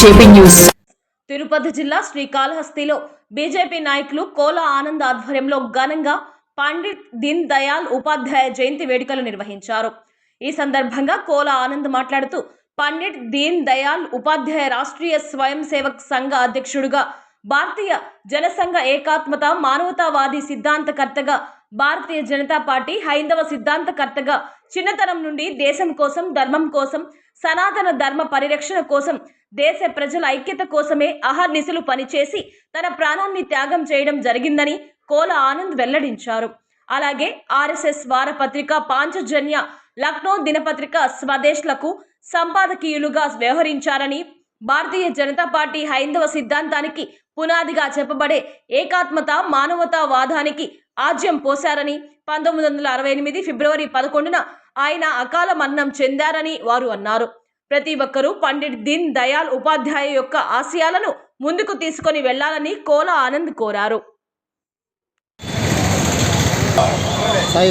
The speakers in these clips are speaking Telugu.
JP news. తిరుపతి జిల్లా శ్రీకాళహస్తిలో బీజేపీ నాయకులు కోల ఆనంద్ ఆధ్వర్యంలో ఘనంగా పండిట్ దీన్ దయాల్ ఉపాధ్యాయ జయంతి వేడుకలు నిర్వహించారు. ఈ సందర్భంగా కోల ఆనంద్ మాట్లాడుతూ పండిట్ దీన్ దయాల్ ఉపాధ్యాయ రాష్ట్రీయ స్వయం సేవక్ సంఘ అధ్యక్షుడుగా భారతీయ జనసంఘ ఏకాత్మత మానవతావాది సిద్ధాంతకర్తగా భారతీయ జనతా పార్టీ హైందవ సిద్ధాంతకర్తగా చిన్నతనం నుండి దేశం కోసం ధర్మం కోసం సనాతన ధర్మ పరిరక్షణ కోసం దేశ ప్రజల ఐక్యత కోసమే అహర్నిశలు పనిచేసి తన ప్రాణాన్ని త్యాగం చేయడం జరిగిందని కోల ఆనంద్ వెల్లడించారు. అలాగే ఆర్ఎస్ఎస్ వారపత్రిక పాంచజన్య లక్నో దినపత్రిక స్వదేశ్లకు సంపాదకీయులుగా వ్యవహరించారని భారతీయ జనతా పార్టీ హైందవ సిద్ధాంతానికి పునాదిగా చెప్పబడే ఏకాత్మత మానవతావాదానికి ఆజ్యం పోశారని పంతొమ్మిది వందల అరవై ఎనిమిది ఫిబ్రవరి పదకొండున ఆయన అకాల మరణం చెందారని వారు అన్నారు. ప్రతి ఒక్కరూ పండిట్ దీన్ దయాళ్ ఉపాధ్యాయ యొక్క ఆశయాలను ముందుకు తీసుకొని వెళ్ళాలని కోల ఆనంద్ కోరారు. సాయి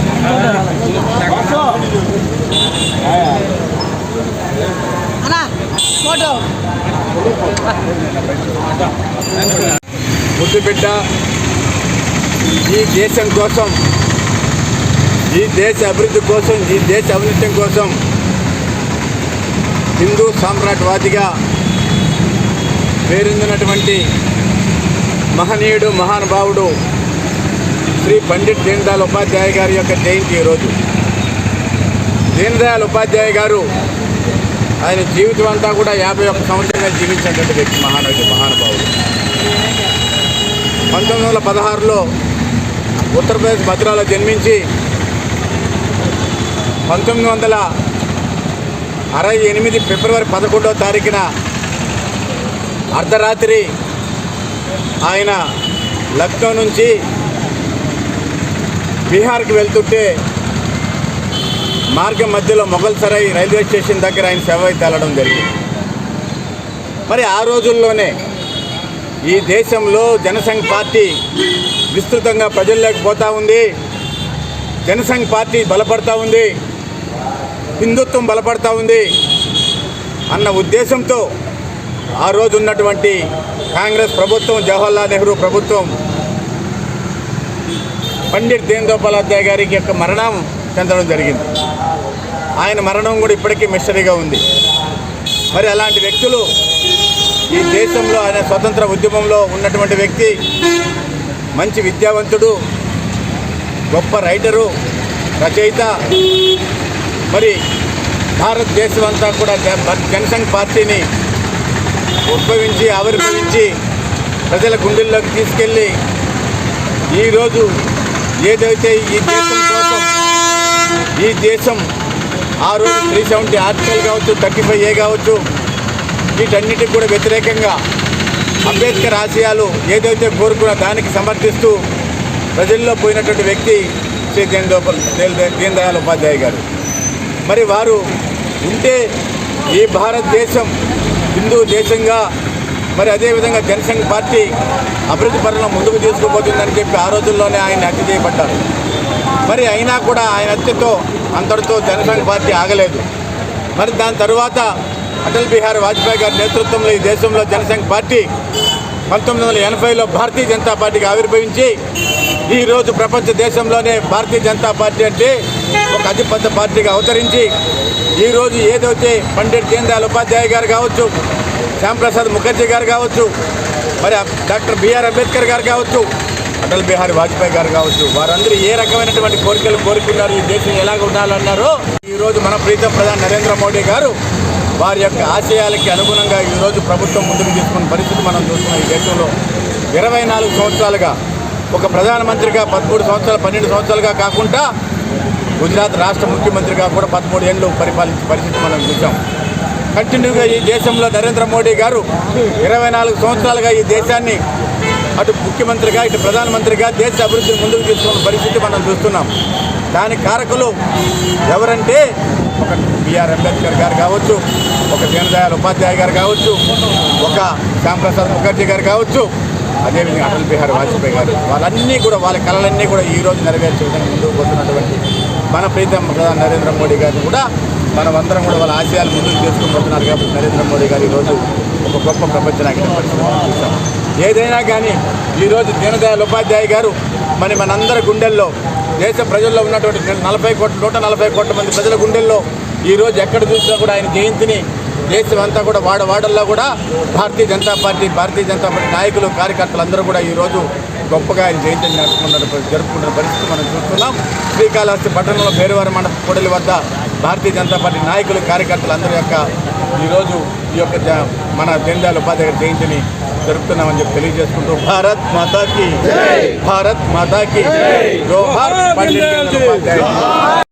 ముద్దుబిడ్డ ఈ దేశం కోసం ఈ దేశ అభివృద్ధి కోసం ఈ దేశ అభివృద్ధి కోసం హిందూ సామ్రాట్వాదిగా పేరొందినటువంటి మహనీయుడు మహానుభావుడు శ్రీ పండిట్ దీన్ ఉపాధ్యాయ గారి యొక్క జయంతి ఈరోజు. దీన్ దయాళ్ ఉపాధ్యాయ గారు ఆయన జీవితం అంతా కూడా యాభై ఒక్క సంవత్సరంగా జీవించినటువంటి వ్యక్తి మహానటి మహానుభావుడు. పంతొమ్మిది వందల పదహారులో ఉత్తరప్రదేశ్ మథురాలో జన్మించి పంతొమ్మిది వందల అరవై ఎనిమిది ఫిబ్రవరి పదకొండవ తారీఖున అర్ధరాత్రి ఆయన లక్నో నుంచి బీహార్కి వెళ్తుంటే మార్గం మధ్యలో మొగల్సరై రైల్వే స్టేషన్ దగ్గర ఆయన సేవ తేలడం జరిగింది. మరి ఆ రోజుల్లోనే ఈ దేశంలో జనసంఘ్ పార్టీ విస్తృతంగా ప్రజల్లోకి పోతా ఉంది. జనసంఘ్ పార్టీ బలపడతా ఉంది. హిందుత్వం బలపడతా ఉంది అన్న ఉద్దేశంతో ఆ రోజు ఉన్నటువంటి కాంగ్రెస్ ప్రభుత్వం జవహర్లాల్ నెహ్రూ ప్రభుత్వం పండిట్ దీన్ దోపాధ్యాయ గారికి యొక్క మరణం చెందడం జరిగింది. ఆయన మరణం కూడా ఇప్పటికీ మిస్టరీగా ఉంది. మరి అలాంటి వ్యక్తులు ఈ దేశంలో ఆయన స్వతంత్ర ఉద్యమంలో ఉన్నటువంటి వ్యక్తి మంచి విద్యావంతుడు గొప్ప రైటరు రచయిత మరి భారతదేశం అంతా కూడా జనసంఘ్ పార్టీని ఉద్భవించి ఆవిర్భవించి ప్రజల గుండెల్లోకి తీసుకెళ్ళి ఈరోజు ఏదైతే ఈ దేశం కోసం ఈ దేశం ఆ రోజు త్రీ సెవెంటీ ఆర్టికల్ కావచ్చు థర్టీ ఫైవ్ ఏ కావచ్చు వీటన్నిటికి కూడా వ్యతిరేకంగా అంబేద్కర్ ఆశయాలు ఏదైతే కోరుకున్న దానికి సమర్థిస్తూ ప్రజల్లో పోయినటువంటి వ్యక్తి శ్రీ దీన్ దీన్ దీన్ దయాళ్ ఉపాధ్యాయ గారు. మరి వారు ఉంటే ఈ భారతదేశం హిందూ దేశంగా మరి అదేవిధంగా జనసంఘ్ పార్టీ అభివృద్ధి పనులను ముందుకు తీసుకుపోతుందని చెప్పి ఆ రోజుల్లోనే ఆయన హత్య చేయబడ్డారు. మరి అయినా కూడా ఆయన హత్యతో అంతటితో జనసంఘ పార్టీ ఆగలేదు. మరి దాని తర్వాత అటల్ బిహారీ వాజ్పేయి గారి నేతృత్వంలో ఈ దేశంలో జనసంఘ్ పార్టీ పంతొమ్మిది వందల ఎనభైలో భారతీయ జనతా పార్టీకి ఆవిర్భవించి ఈరోజు ప్రపంచ దేశంలోనే భారతీయ జనతా పార్టీ అంటే ఒక అతిపెద్ద పార్టీగా అవతరించి ఈరోజు ఏదైతే పండిట్ దీన్ ఉపాధ్యాయ గారు కావచ్చు శ్యాంప్రసాద్ ముఖర్జీ గారు కావచ్చు మరి డాక్టర్ బిఆర్ అంబేద్కర్ గారు కావచ్చు అటల్ బిహారీ వాజ్పేయి గారు కావచ్చు వారందరూ ఏ రకమైనటువంటి కోరికలు కోరుకున్నారు ఈ దేశం ఎలాగ ఉండాలన్నారో ఈరోజు మన ప్రీత ప్రధాని నరేంద్ర మోడీ గారు వారి యొక్క ఆశయాలకి అనుగుణంగా ఈరోజు ప్రభుత్వం ముందుకు తీసుకున్న పరిస్థితి మనం చూస్తున్నాం. ఈ దేశంలో ఇరవై నాలుగు సంవత్సరాలుగా ఒక ప్రధానమంత్రిగా పదమూడు సంవత్సరాలు పన్నెండు సంవత్సరాలుగా కాకుండా గుజరాత్ రాష్ట్ర ముఖ్యమంత్రిగా కూడా పదమూడు ఏళ్ళు పరిపాలించే పరిస్థితి మనం చూసాం కంటిన్యూగా ఈ దేశంలో నరేంద్ర మోడీ గారు ఇరవై నాలుగు సంవత్సరాలుగా ఈ దేశాన్ని అటు ముఖ్యమంత్రిగా ఇటు ప్రధానమంత్రిగా దేశ అభివృద్ధిని ముందుకు తీసుకున్న పరిస్థితి మనం చూస్తున్నాం. దానికి కారకులు ఎవరంటే ఒక బిఆర్ అంబేద్కర్ గారు కావచ్చు ఒక దీనదయాళ్ ఉపాధ్యాయ గారు కావచ్చు ఒక శ్యాంప్రసాద్ ముఖర్జీ గారు కావచ్చు అదేవిధంగా అటల్ బిహారీ వాజ్పేయి గారు. వాళ్ళన్నీ కూడా వాళ్ళ కళలన్నీ కూడా ఈ రోజు నెరవేర్చే విధంగా ముందుకు పోతున్నటువంటి మన ప్రీతం ప్రధాని నరేంద్ర మోడీ గారిని కూడా మనమందరం కూడా వాళ్ళ ఆశయాలు ముందుకు తీసుకుని పోతున్నారు కాబట్టి నరేంద్ర మోడీ గారు ఈరోజు ఒక గొప్ప ప్రపంచ నాయకుడు పరిస్థితి చూసాం ఏదైనా కానీ ఈరోజు దీనదయాళ్ ఉపాధ్యాయ గారు మరి మనందరి గుండెల్లో దేశ ప్రజల్లో ఉన్నటువంటి నలభై కోట్ల నూట నలభై కోట్ల మంది ప్రజల గుండెల్లో ఈరోజు ఎక్కడ చూసినా కూడా ఆయన జయంతిని దేశమంతా అంతా కూడా వాడ వాడల్లో కూడా భారతీయ జనతా పార్టీ భారతీయ జనతా పార్టీ నాయకులు కార్యకర్తలు అందరూ కూడా ఈరోజు గొప్పగా ఆయన జయంతిని జరుపుకున్న జరుపుకుంటున్న పరిస్థితి మనం చూస్తున్నాం. శ్రీకాళహస్తి పట్టణంలో పేరువారి మండప కూడలి వద్ద భారతీయ జనతా పార్టీ నాయకులు కార్యకర్తలు అందరి యొక్క ఈరోజు ఈ యొక్క జ- మన దీనదయాళ్ ఉపాధ్యాయ జయంతిని జరుపుతున్నామని చెప్పి తెలియజేసుకుంటూ భారత్ మాతాకి భారత్ మాతాకి జోహార్ పండిట్ దీనదయాళ్ ఉపాధ్యాయ